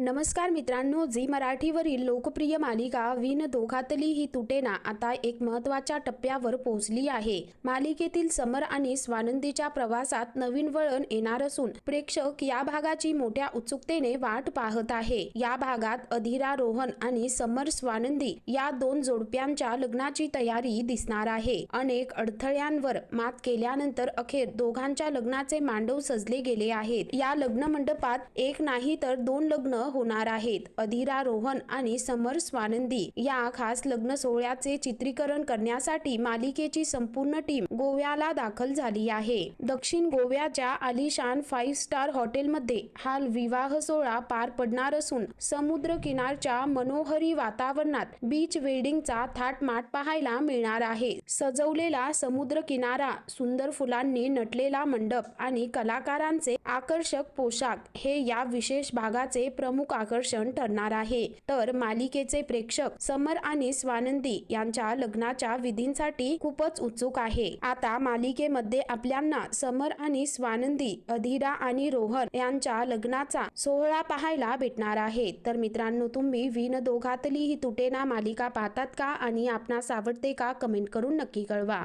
नमस्कार मित्रांनो झी मराठीवरील लोकप्रिय मालिका विण दोघातली ही तुटेना आता एक महत्त्वाच्या टप्प्यावर पोहोचली आहे. मालिकेतील समर आणि स्वानंदीच्या प्रवासात नवीन वळण येणार असून प्रेक्षक या भागाची मोठ्या उत्सुकतेने वाट पाहत आहे. या भागात अधिरा रोहन आणि समर स्वानंदी या दोन जोडप्यांच्या लग्नाची तयारी दिसणार आहे. अनेक अडथळ्यांवर मात केल्यानंतर अखेर दोघांच्या लग्नाचे मांडव सजले गेले आहेत. या लग्न मंडपात एक नाही तर दोन लग्न होणार आहेत. अधिरा रोहन आणि समर स्वानंदी या खास लग्न सोहळ्याचे चित्रीकरण करण्यासाठी मालिकेची संपूर्ण टीम गोव्याला दाखल झाली आहे. दक्षिण गोव्याच्या आलिशान फाईव्ह स्टार हॉटेलमध्ये हा विवाह सोहळा पार पडणार असून समुद्र किनारच्या मनोहरी वातावरणात बीच वेडिंगचा थाटमाट पाहायला मिळणार आहे. सजवलेला समुद्र किनारा सुंदर फुलांनी नटलेला मंडप आणि कलाकारांचे आकर्षक पोशाख हे या विशेष भागाचे प्रमुख प्रमुख आकर्षण ठरणार आहे. तर मालिकेचे प्रेक्षक समर आणि स्वानंदी यांच्या लग्नाच्या विधींसाठी खूपच उत्सुक आहे. आता मालिकेमध्ये आपल्यांना समर आणि स्वानंदी अधीरा आणि रोहन यांच्या लग्नाचा सोहळा पाहायला भेटणार आहे. तर मित्रांनो तुम्ही विन दोघातली ही तुटेना मालिका पाहतात का? आणि आपणास आवडते का? कमेंट करून नक्की कळवा.